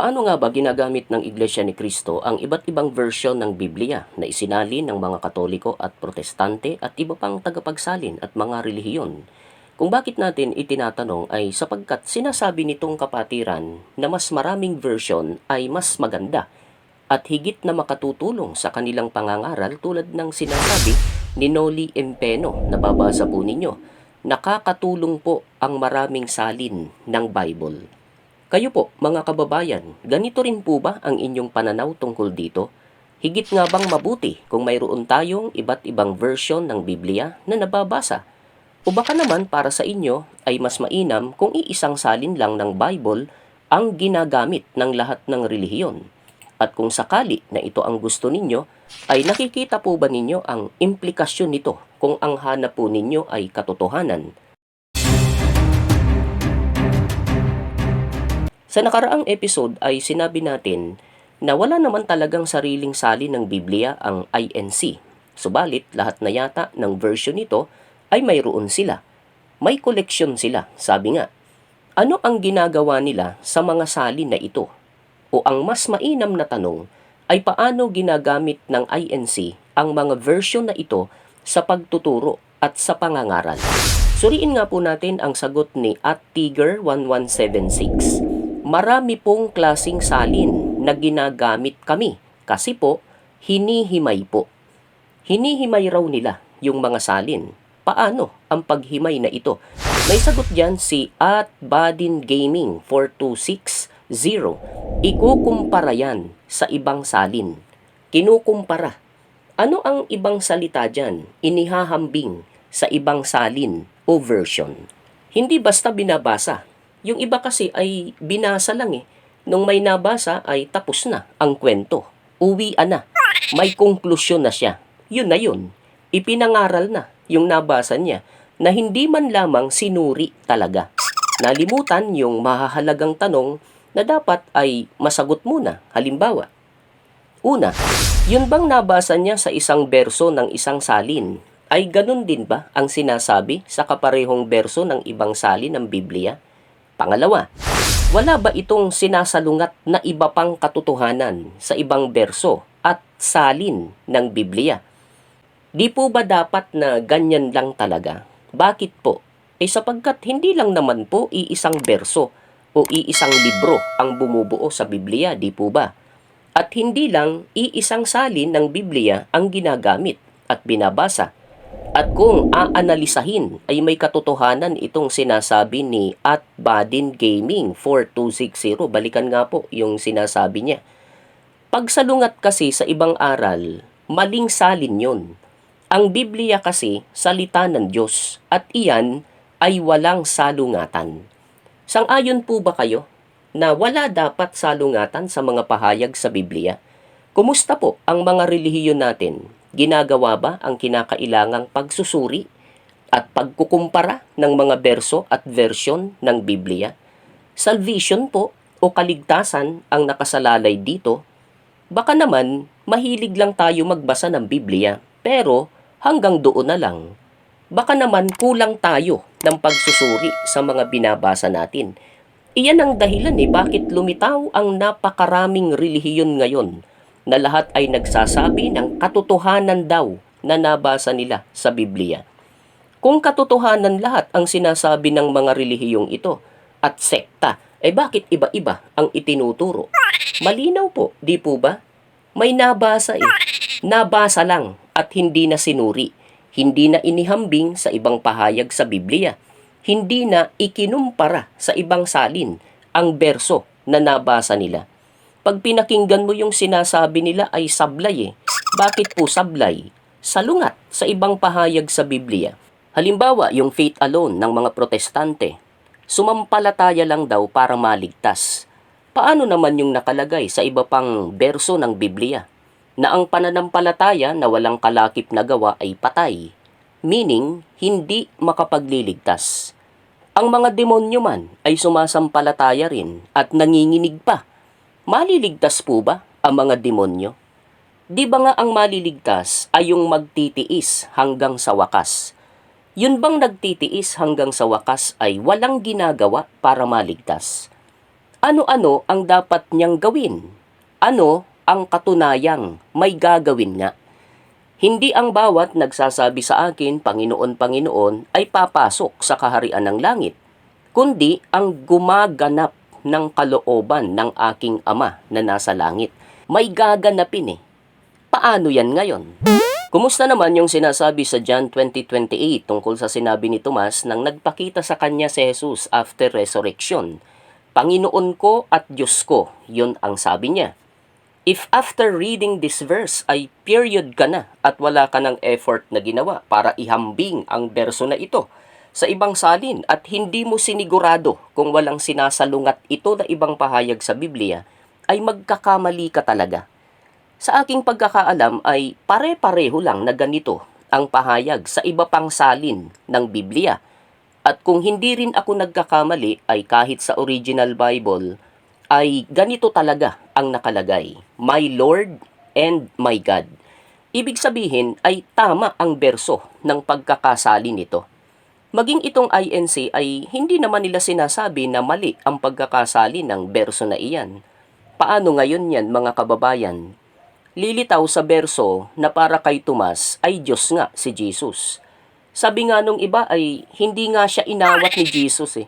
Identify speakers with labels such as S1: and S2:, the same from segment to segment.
S1: Paano nga ba ginagamit ng Iglesia ni Cristo ang iba't ibang version ng Biblia na isinalin ng mga Katoliko at Protestante at iba pang tagapagsalin at mga relihiyon? Kung bakit natin itinatanong ay sapagkat sinasabi nitong kapatiran na mas maraming version ay mas maganda at higit na makatutulong sa kanilang pangangaral tulad ng sinasabi ni Noli Empeno na babasa po ninyo. Nakakatulong po ang maraming salin ng Bible. Kayo po, mga kababayan, ganito rin po ba ang inyong pananaw tungkol dito? Higit nga bang mabuti kung mayroon tayong iba't ibang version ng Biblia na nababasa? O baka naman para sa inyo ay mas mainam kung iisang salin lang ng Bible ang ginagamit ng lahat ng relihiyon? At kung sakali na ito ang gusto ninyo, ay nakikita po ba ninyo ang implikasyon nito kung ang hanap po ninyo ay katotohanan? Sa nakaraang episode ay sinabi natin na wala naman talagang sariling salin ng Biblia ang INC. Subalit, lahat na yata ng version nito ay mayroon sila. May koleksyon sila, sabi nga. Ano ang ginagawa nila sa mga salin na ito? O ang mas mainam na tanong ay paano ginagamit ng INC ang mga version na ito sa pagtuturo at sa pangangaral? Suriin nga po natin ang sagot ni at Tiger 1176 marami pong klasing salin na ginagamit kami kasi po hinihimay po. Hinihimay raw nila yung mga salin. Paano ang paghimay na ito? May sagot dyan si at Badin Gaming 4260. Ikukumpara yan sa ibang salin. Kinukumpara. Ano ang ibang salita dyan? Inihahambing sa ibang salin o version. Hindi basta binabasa yung iba kasi ay binasa lang eh. Nung may nabasa ay tapos na ang kwento. Uwian na. May konklusyon na siya. Yun na yun. Ipinangaral na yung nabasa niya na hindi man lamang sinuri talaga. Nalimutan yung mahahalagang tanong na dapat ay masagot muna. Halimbawa, Una, yun bang nabasa niya sa isang berso ng isang salin ay ganun din ba ang sinasabi sa kaparehong berso ng ibang salin ng Biblia? Pangalawa, wala ba itong sinasalungat na iba pang katotohanan sa ibang berso at salin ng Biblia? Di po ba dapat na ganyan lang talaga? Bakit po? Eh sapagkat hindi lang naman po iisang berso o iisang libro ang bumubuo sa Biblia, di po ba? At hindi lang iisang salin ng Biblia ang ginagamit at binabasa. At kung aanalisahin ay may katotohanan itong sinasabi ni at Badin Gaming 4260. Balikan nga po yung sinasabi niya. Pagsalungat kasi sa ibang aral, maling salin yon. Ang Biblia kasi salita ng Diyos at iyan ay walang salungatan. Sang-ayon po ba kayo na wala dapat salungatan sa mga pahayag sa Biblia? Kumusta po ang mga relihiyon natin? Ginagawa ba ang kinakailangang pagsusuri at pagkukumpara ng mga berso at version ng Biblia? Salvation po o kaligtasan ang nakasalalay dito. Baka naman mahilig lang tayo magbasa ng Biblia pero hanggang doon na lang. Baka naman kulang tayo ng pagsusuri sa mga binabasa natin. Iyan ang dahilan eh bakit lumitaw ang napakaraming relihiyon ngayon na lahat ay nagsasabi ng katotohanan daw na nabasa nila sa Biblia. Kung katotohanan lahat ang sinasabi ng mga relihiyong ito at sekta, eh bakit iba-iba ang itinuturo? Malinaw po, di po ba? May nabasa eh. Nabasa lang at hindi na sinuri. Hindi na inihambing sa ibang pahayag sa Biblia hindi na ikinumpara sa ibang salin ang berso na nabasa nila. Pag pinakinggan mo yung sinasabi nila ay sablay eh. Bakit po sablay? Salungat sa ibang pahayag sa Biblia. Halimbawa, yung faith alone ng mga protestante. Sumampalataya lang daw para maligtas. Paano naman yung nakalagay sa iba pang berso ng Biblia? Na ang pananampalataya na walang kalakip na gawa ay patay meaning hindi makapagliligtas. Ang mga demonyo man ay sumasampalataya rin at nanginginig pa. Maliligtas po ba ang mga demonyo? Di ba nga ang maliligtas ay yung magtitiis hanggang sa wakas? Yun bang nagtitiis hanggang sa wakas ay walang ginagawa para maligtas? Ano-ano ang dapat niyang gawin? Ano ang katunayang may gagawin nga? Hindi ang bawat nagsasabi sa akin, Panginoon, Panginoon, ay papasok sa kaharian ng langit, kundi ang gumaganap ng kalooban ng aking Ama na nasa langit. May gaganapin eh. Paano yan ngayon? Kumusta naman yung sinasabi sa John 20.28 tungkol sa sinabi ni Tomas nang nagpakita sa kanya si Jesus after resurrection? Panginoon ko at Diyos ko, yun ang sabi niya. If after reading this verse ay period ka na at wala ka ng effort na ginawa para ihambing ang berso na ito sa ibang salin at hindi mo sinigurado kung walang sinasalungat ito na ibang pahayag sa Biblia, ay magkakamali ka talaga. Sa aking pagkakaalam ay pare-pareho lang na ganito ang pahayag sa iba pang salin ng Biblia. At kung hindi rin ako nagkakamali ay kahit sa original Bible ay ganito talaga ang nakalagay. My Lord and my God. Ibig sabihin ay tama ang berso ng pagkakasali nito. Maging itong INC ay hindi naman nila sinasabi na mali ang pagkakasali ng berso na iyan. Paano ngayon yan mga kababayan? Lilitaw sa berso na para kay Tomas ay Diyos nga si Jesus. Sabi nga nung iba ay hindi nga siya inawat ni Jesus eh.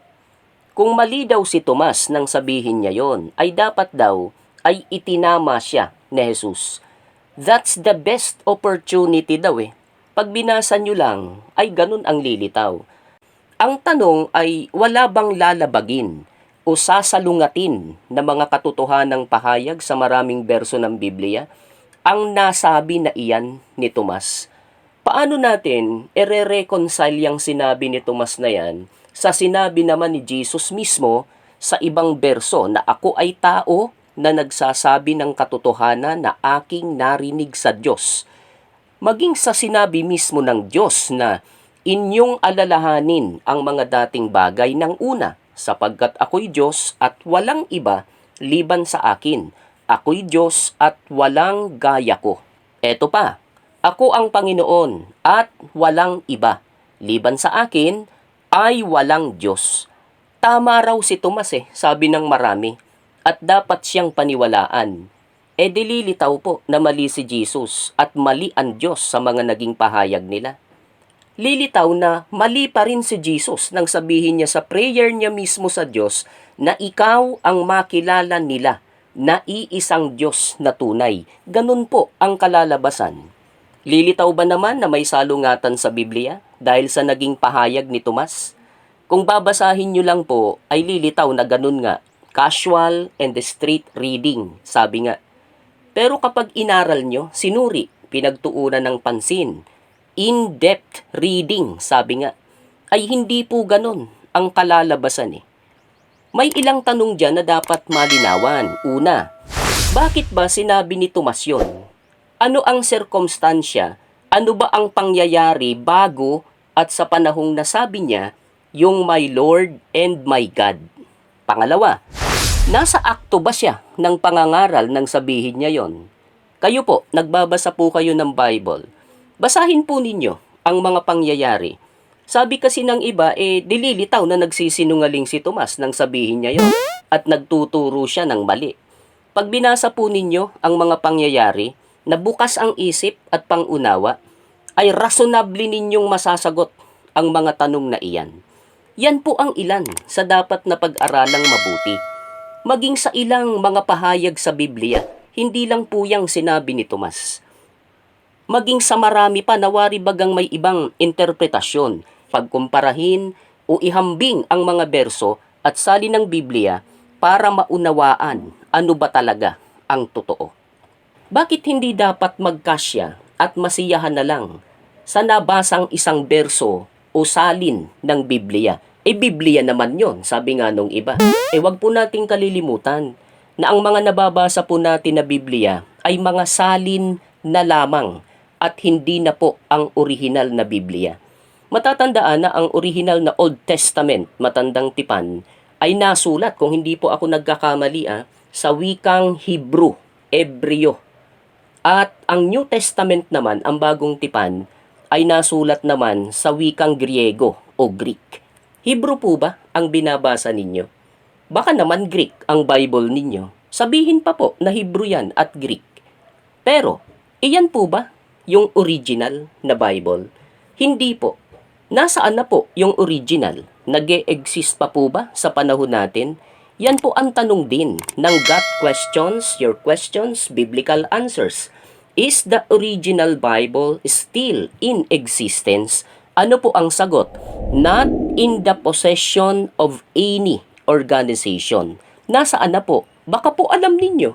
S1: Kung mali daw si Tomas nang sabihin niya yon, ay dapat daw ay itinama siya ni Jesus. That's the best opportunity daw eh. Pag binasa nyo lang, ay ganun ang lilitaw. Ang tanong ay wala bang lalabagin o sasalungatin na mga katotohanang pahayag sa maraming berso ng Biblia ang nasabi na iyan ni Tomas? Paano natin ere-reconcile yung sinabi ni Tomas na yan sa sinabi naman ni Jesus mismo sa ibang berso na ako ay tao na nagsasabi ng katotohanan na aking narinig sa Diyos. Maging sa sinabi mismo ng Diyos na inyong alalahanin ang mga dating bagay ng una sapagkat ako'y Diyos at walang iba liban sa akin. Ako'y Diyos at walang gaya ko. Eto pa, ako ang Panginoon at walang iba. Liban sa akin ay walang Diyos. Tama raw si Tomas eh, sabi ng marami. At dapat siyang paniwalaan. E dililitaw po na mali si Jesus at mali ang Diyos sa mga naging pahayag nila. Lilitaw na mali pa rin si Jesus nang sabihin niya sa prayer niya mismo sa Diyos na ikaw ang makilala nila na iisang Diyos na tunay. Ganun po ang kalalabasan. Lilitaw ba naman na may salungatan sa Biblia dahil sa naging pahayag ni Tomas? Kung babasahin nyo lang po, ay lilitaw na ganun nga. Casual and street reading, sabi nga. Pero kapag inaral nyo, sinuri, pinagtuunan ng pansin, in-depth reading, sabi nga, ay hindi po ganun ang kalalabasan eh. May ilang tanong dyan na dapat malinawan. Una, bakit ba sinabi ni Tomas yun? Ano ang sirkumstansya? Ano ba ang pangyayari bago at sa panahong nasabi niya yung my Lord and my God? Pangalawa, nasa akto ba siya ng pangangaral nang sabihin niya yon? Kayo po, nagbabasa po kayo ng Bible. Basahin po ninyo ang mga pangyayari. Sabi kasi ng iba, eh, dililitaw na nagsisinungaling si Tomas nang sabihin niya yon at nagtuturo siya ng mali. Pag binasa po ninyo ang mga pangyayari, na bukas ang isip at pangunawa, ay rasonable ninyong masasagot ang mga tanong na iyan. Yan po ang ilan sa dapat na pag-aralang mabuti. Maging sa ilang mga pahayag sa Biblia, hindi lang po yang sinabi ni Tomas. Maging sa marami pa nawari bagang may ibang interpretasyon, pagkumparahin o ihambing ang mga berso at sali ng Biblia para maunawaan ano ba talaga ang totoo. Bakit hindi dapat magkasya at masiyahan na lang sa nabasang isang berso o salin ng Biblia? Eh, Biblia naman yon sabi nga nung iba. Eh, wag po nating kalilimutan na ang mga nababasa po natin na Biblia ay mga salin na lamang at hindi na po ang orihinal na Biblia. Matatandaan na ang orihinal na Old Testament, matandang tipan, ay nasulat, kung hindi po ako nagkakamali, ah, sa wikang Hebrew, Ebreo. At ang New Testament naman, ang bagong tipan, ay nasulat naman sa wikang Griego o Greek. Hebrew po ba ang binabasa ninyo? Baka naman Greek ang Bible ninyo. Sabihin pa po na Hebrew yan at Greek. Pero, iyan po ba yung original na Bible? Hindi po. Nasaan na po yung original? nag exist pa po ba sa panahon natin? Yan po ang tanong din ng God Questions, Your Questions, Biblical Answers. Is the original Bible still in existence? Ano po ang sagot? Not in the possession of any organization. Nasaan na po? Baka po alam ninyo.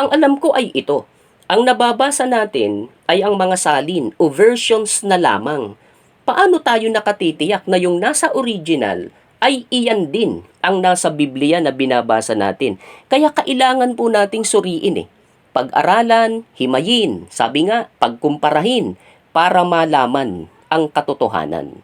S1: Ang alam ko ay ito. Ang nababasa natin ay ang mga salin o versions na lamang. Paano tayo nakatitiyak na yung nasa original ay iyan din ang nasa Biblia na binabasa natin. Kaya kailangan po nating suriin eh. Pag-aralan, himayin, sabi nga, pagkumparahin para malaman ang katotohanan.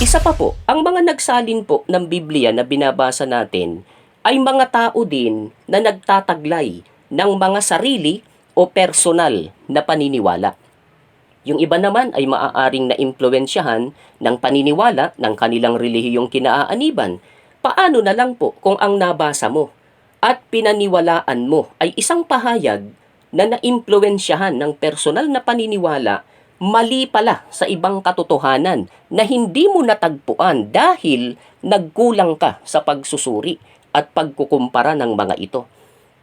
S1: Isa pa po, ang mga nagsalin po ng Biblia na binabasa natin ay mga tao din na nagtataglay ng mga sarili o personal na paniniwala. Yung iba naman ay maaaring naimpluwensyahan ng paniniwala ng kanilang relihiyong kinaaaniban. Paano na lang po kung ang nabasa mo at pinaniwalaan mo ay isang pahayag na naimpluwensyahan ng personal na paniniwala mali pala sa ibang katotohanan na hindi mo natagpuan dahil nagkulang ka sa pagsusuri at pagkukumpara ng mga ito.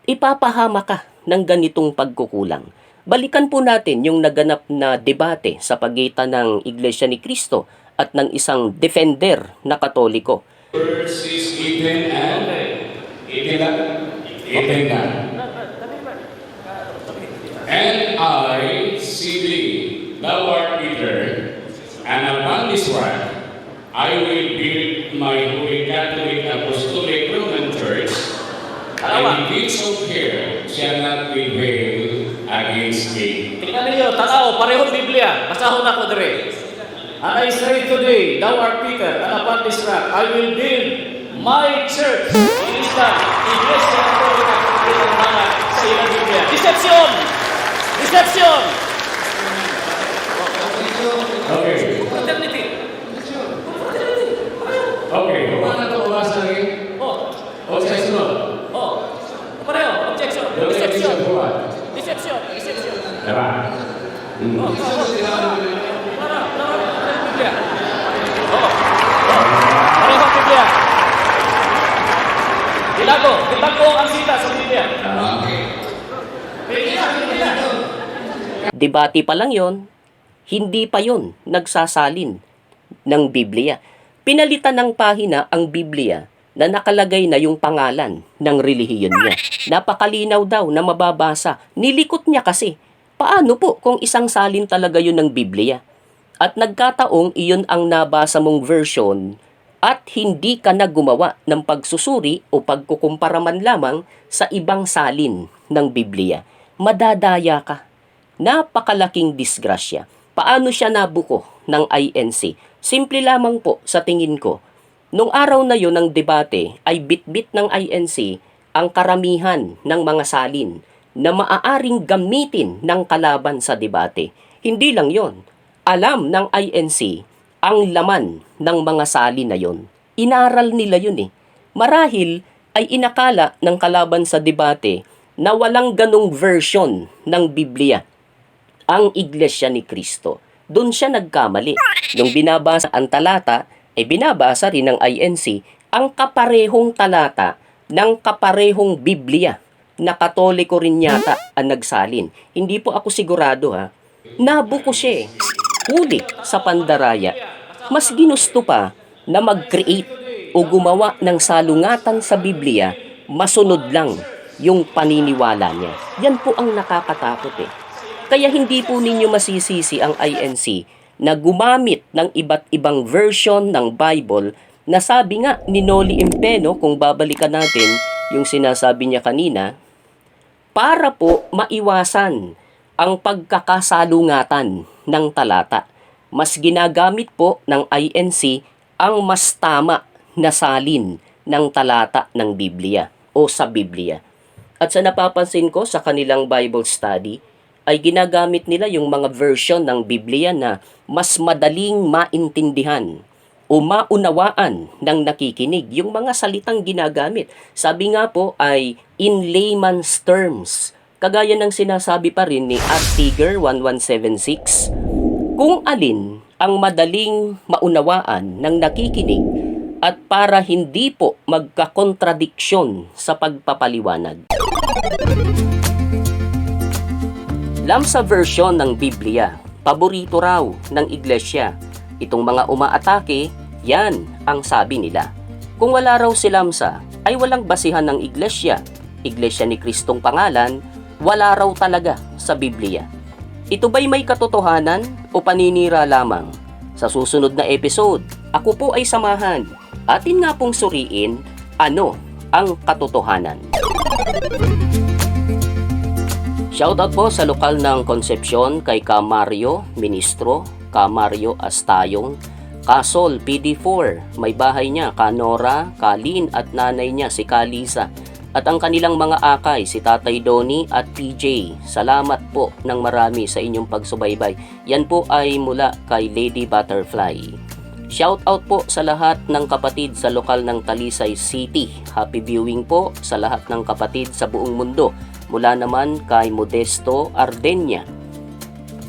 S1: Ipapahama ka ng ganitong pagkukulang. Balikan po natin yung naganap na debate sa pagitan ng Iglesia ni Cristo at ng isang defender na katoliko.
S2: And I see thou art Peter, and upon this rock I will build my holy Catholic Apostolic Roman Church, and the gates of hell shall not prevail against it.
S3: Tingnan ninyo, tanaw, parehong Biblia. Basahon ako dire. And I say today, thou art Peter, and upon this rock I will build my church. Inista, Iglesia Católica Romana sa ilang Biblia. Deception! Deception!
S2: Okay.
S3: Fraternity.
S2: Okay. Huwag na ito babasa lagi.
S3: Oh,
S2: O sa sunod.
S3: oh. Pareho, objection.
S2: Yung
S3: Deception.
S2: episode buwan.
S3: Deception. Deception.
S2: Diba?
S3: Oh, oh, oh. Para, para, parehong Biblia. Oh. Parehong Biblia. Ilago, ilago ang sita sa Biblia.
S2: Okay.
S3: Biblia, Biblia.
S1: Debate pa lang yon, hindi pa yon nagsasalin ng Biblia. Pinalitan ng pahina ang Biblia na nakalagay na yung pangalan ng relihiyon niya. Napakalinaw daw na mababasa. Nilikot niya kasi. Paano po kung isang salin talaga yun ng Biblia? At nagkataong iyon ang nabasa mong version at hindi ka na gumawa ng pagsusuri o pagkukumpara man lamang sa ibang salin ng Biblia. Madadaya ka napakalaking disgrasya. Paano siya nabuko ng INC? Simple lamang po sa tingin ko. Nung araw na yon ng debate ay bitbit ng INC ang karamihan ng mga salin na maaaring gamitin ng kalaban sa debate. Hindi lang yon. Alam ng INC ang laman ng mga salin na yon. Inaral nila yun eh. Marahil ay inakala ng kalaban sa debate na walang ganong version ng Biblia ang Iglesia ni Kristo. Doon siya nagkamali. Nung binabasa ang talata, ay binabasa rin ng INC ang kaparehong talata ng kaparehong Biblia na katoliko rin yata ang nagsalin. Hindi po ako sigurado ha. Nabuko siya eh. Huli sa pandaraya. Mas ginusto pa na mag-create o gumawa ng salungatan sa Biblia, masunod lang yung paniniwala niya. Yan po ang nakakatakot eh. Kaya hindi po ninyo masisisi ang INC na gumamit ng iba't ibang version ng Bible na sabi nga ni Noli Impeno, kung babalikan natin yung sinasabi niya kanina, para po maiwasan ang pagkakasalungatan ng talata. Mas ginagamit po ng INC ang mas tama na salin ng talata ng Biblia o sa Biblia. At sa napapansin ko sa kanilang Bible study, ay ginagamit nila yung mga version ng Biblia na mas madaling maintindihan o maunawaan ng nakikinig yung mga salitang ginagamit. Sabi nga po ay in layman's terms. Kagaya ng sinasabi pa rin ni at Tiger 1176, kung alin ang madaling maunawaan ng nakikinig at para hindi po magkakontradiksyon sa pagpapaliwanag. Lamsa version ng Biblia, paborito raw ng iglesia. Itong mga umaatake, yan ang sabi nila. Kung wala raw si Lamsa, ay walang basihan ng iglesia. Iglesia ni Kristong pangalan, wala raw talaga sa Biblia. Ito ba'y may katotohanan o paninira lamang? Sa susunod na episode, ako po ay samahan. Atin nga pong suriin ano ang katotohanan. Shoutout po sa lokal ng Concepcion kay Ka Mario Ministro, Ka Mario Astayong, Kasol PD4, may bahay niya, Ka Nora, Kalin at nanay niya si Kalisa. At ang kanilang mga akay, si Tatay Doni at PJ. Salamat po ng marami sa inyong pagsubaybay. Yan po ay mula kay Lady Butterfly. Shoutout po sa lahat ng kapatid sa lokal ng Talisay City. Happy viewing po sa lahat ng kapatid sa buong mundo. Mula naman kay Modesto Ardenya.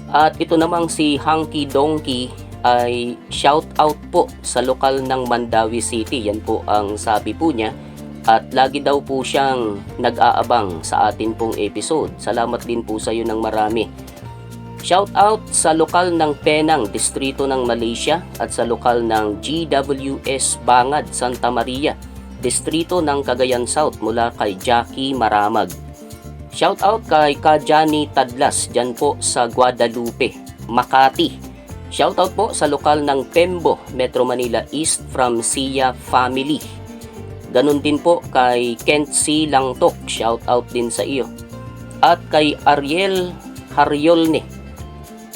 S1: At ito namang si Hanky Donkey ay shoutout po sa lokal ng Mandawi City. Yan po ang sabi po niya. At lagi daw po siyang nag-aabang sa atin pong episode. Salamat din po sa iyo ng marami. Shout out sa lokal ng Penang, distrito ng Malaysia at sa lokal ng GWS Bangad, Santa Maria, distrito ng Cagayan South mula kay Jackie Maramag. Shout out kay Kajani Tadlas dyan po sa Guadalupe, Makati. Shout out po sa lokal ng Pembo, Metro Manila East from Sia Family. Ganon din po kay Kent C. Langtok, shout out din sa iyo. At kay Ariel Haryolne,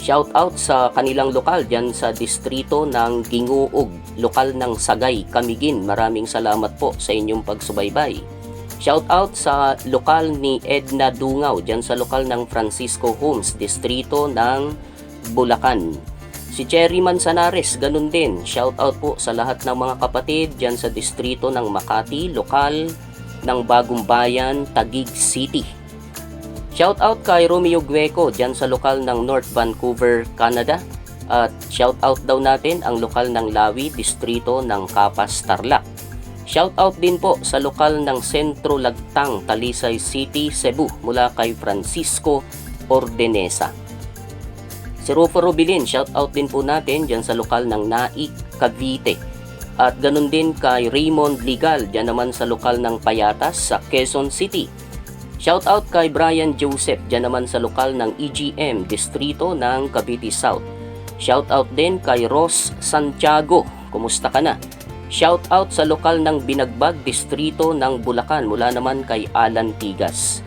S1: shout out sa kanilang lokal dyan sa distrito ng Ginguog, lokal ng Sagay, Camiguin. Maraming salamat po sa inyong pagsubaybay. Shout out sa lokal ni Edna Dungaw dyan sa lokal ng Francisco Homes, distrito ng Bulacan. Si Cherry Manzanares, ganun din. Shout out po sa lahat ng mga kapatid dyan sa distrito ng Makati, lokal ng Bagong Bayan, Taguig City. Shout out kay Romeo Gueco dyan sa lokal ng North Vancouver, Canada. At shout out daw natin ang lokal ng Lawi, distrito ng Capas, Tarlac. Shout out din po sa lokal ng Sentro Lagtang, Talisay City, Cebu mula kay Francisco Ordenesa. Si Rufo Rubilin, shout out din po natin dyan sa lokal ng Naik, Cavite. At ganun din kay Raymond Ligal, dyan naman sa lokal ng Payatas sa Quezon City. Shout out kay Brian Joseph, dyan naman sa lokal ng EGM, distrito ng Cavite South. Shout out din kay Ross Santiago, kumusta ka na? Shout out sa lokal ng Binagbag, distrito ng Bulacan, mula naman kay Alan Tigas.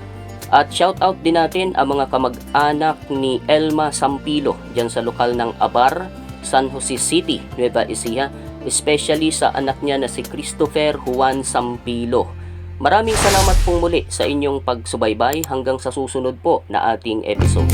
S1: At shout out din natin ang mga kamag-anak ni Elma Sampilo dyan sa lokal ng Abar, San Jose City, Nueva Ecija, especially sa anak niya na si Christopher Juan Sampilo. Maraming salamat pong muli sa inyong pagsubaybay hanggang sa susunod po na ating episode.